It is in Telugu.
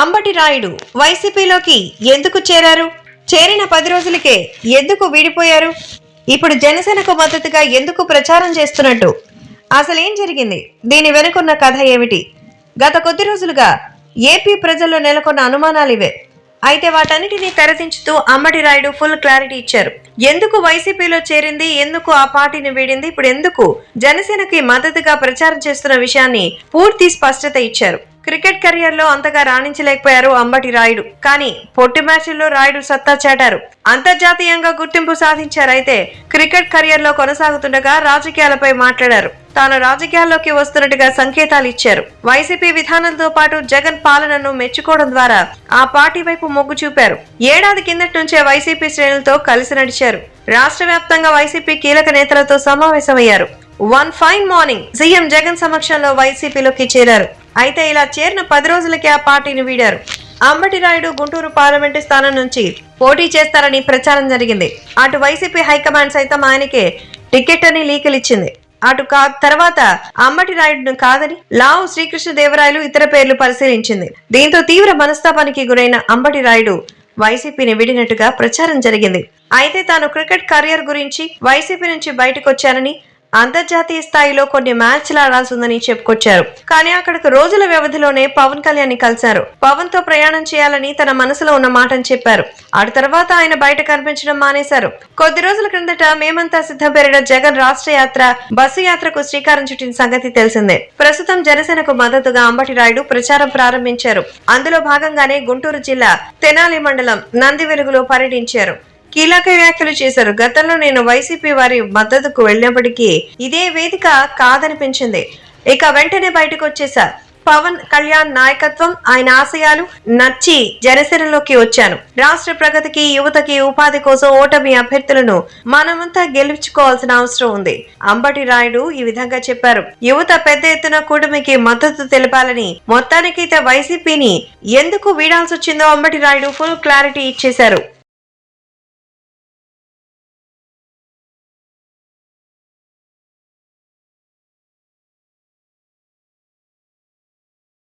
అంబటి రాయుడు వైసీపీలోకి ఎందుకు చేరారు? చేరిన పది రోజులకే ఎందుకు విడిపోయారు? ఇప్పుడు జనసేనకు మద్దతుగా ఎందుకు ప్రచారం చేస్తున్నట్టు? అసలేం జరిగింది? దీని వెనుకున్న కథ ఏమిటి? గత కొద్ది రోజులుగా ఏపీ ప్రజల్లో నెలకొన్న అనుమానాలు ఇవే. అయితే వాటన్నిటినీ తెరదించుతూ అమ్మటి రాయుడు ఫుల్ క్లారిటీ ఇచ్చారు. ఎందుకు వైసీపీలో చేరింది? ఎందుకు ఆ పార్టీని వీడింది? ఇప్పుడు ఎందుకు జనసేనకి మద్దతుగా ప్రచారం చేస్తున్న విషయాన్ని పూర్తి స్పష్టత ఇచ్చారు. క్రికెట్ కెరియర్లో అంతగా రాణించలేకపోయారు అంబటి రాయుడు. కానీ పొట్టి మ్యాచ్ల్లో రాయుడు సత్తా చాటారు. అంతర్జాతీయంగా గుర్తింపు సాధించారైతే క్రికెట్ కెరియర్లో కొనసాగుతుండగా రాజకీయాలపై మాట్లాడారు. తాను రాజకీయాల్లోకి వస్తున్నట్టుగా సంకేతాలు ఇచ్చారు. వైసీపీ విధానంతో పాటు జగన్ పాలనను మెచ్చుకోవడం ద్వారా ఆ పార్టీ వైపు మొగ్గు చూపారు. ఏడాది కిందటి నుంచే వైసీపీ శ్రేణులతో కలిసి నడిచారు. రాష్ట్ర వ్యాప్తంగా వైసీపీ కీలక నేతలతో సమావేశమయ్యారు. One fine morning CM Jagan సమక్షంలో వైసీపీలోకి చేరారు. అయితే ఇలా చేరిన పది రోజులకే ఆ పార్టీని వీడారు. అంబటి రాయుడు గుంటూరు పార్లమెంటు స్థానం నుంచి పోటీ చేస్తారని ప్రచారం జరిగింది. అటు వైసీపీ హైకమాండ్ సైతం ఆయనకే టికెట్ అని లీకులిచ్చింది. అటు కా తర్వాత అంబటి రాయుడును కాదని లావు శ్రీకృష్ణదేవరాయలు ఇతర పేర్లు పరిశీలించింది. దీంతో తీవ్ర మనస్తాపానికి గురైన అంబటి రాయుడు వైసీపీని విడినట్టుగా ప్రచారం జరిగింది. అయితే తాను క్రికెట్ కెరియర్ గురించి వైసీపీ నుంచి బయటకు వచ్చానని అంతర్జాతీయ స్థాయిలో కొన్ని మ్యాచ్లు ఆడాల్సి ఉందని చెప్పుకొచ్చారు. కానీ అక్కడికి రోజుల వ్యవధిలోనే పవన్ కళ్యాణ్ని కలిశారు. పవన్తో ప్రయాణం చేయాలని తన మనసులో ఉన్న మాటని చెప్పారు. ఆ తర్వాత ఆయన బయట కనిపించడం మానేశారు. కొద్ది రోజుల క్రిందట మేమంతా సిద్ధం పెరిగిన జగన్ రాష్ట్ర యాత్ర బస్సు యాత్రకు శ్రీకారం చుట్టిన సంగతి తెలిసిందే. ప్రస్తుతం జనసేనకు మద్దతుగా అంబటి రాయుడు ప్రచారం ప్రారంభించారు. అందులో భాగంగానే గుంటూరు జిల్లా తెనాలి మండలం నంది వెలుగులో పర్యటించారు. కీలక వ్యాఖ్యలు చేశారు. గతంలో నేను వైసీపీ వారి మద్దతుకు వెళ్ళినప్పటికీ ఇదే వేదిక కాదనిపించింది. ఇక వెంటనే బయటకు వచ్చేశారు. పవన్ కళ్యాణ్ నాయకత్వం ఆయన ఆశయాలు నచ్చి జనసేనలోకి వచ్చాను. రాష్ట్ర ప్రగతికి యువతకి ఉపాధి కోసం ఓటమి అభ్యర్థులను మనమంతా గెలుచుకోవాల్సిన అవసరం ఉంది. అంబటి రాయుడు ఈ విధంగా చెప్పారు. యువత పెద్ద ఎత్తున కూటమికి మద్దతు తెలపాలని మొత్తానికైతే వైసీపీని ఎందుకు వీడాల్సి వచ్చిందో అంబటి రాయుడు ఫుల్ క్లారిటీ ఇచ్చేశారు.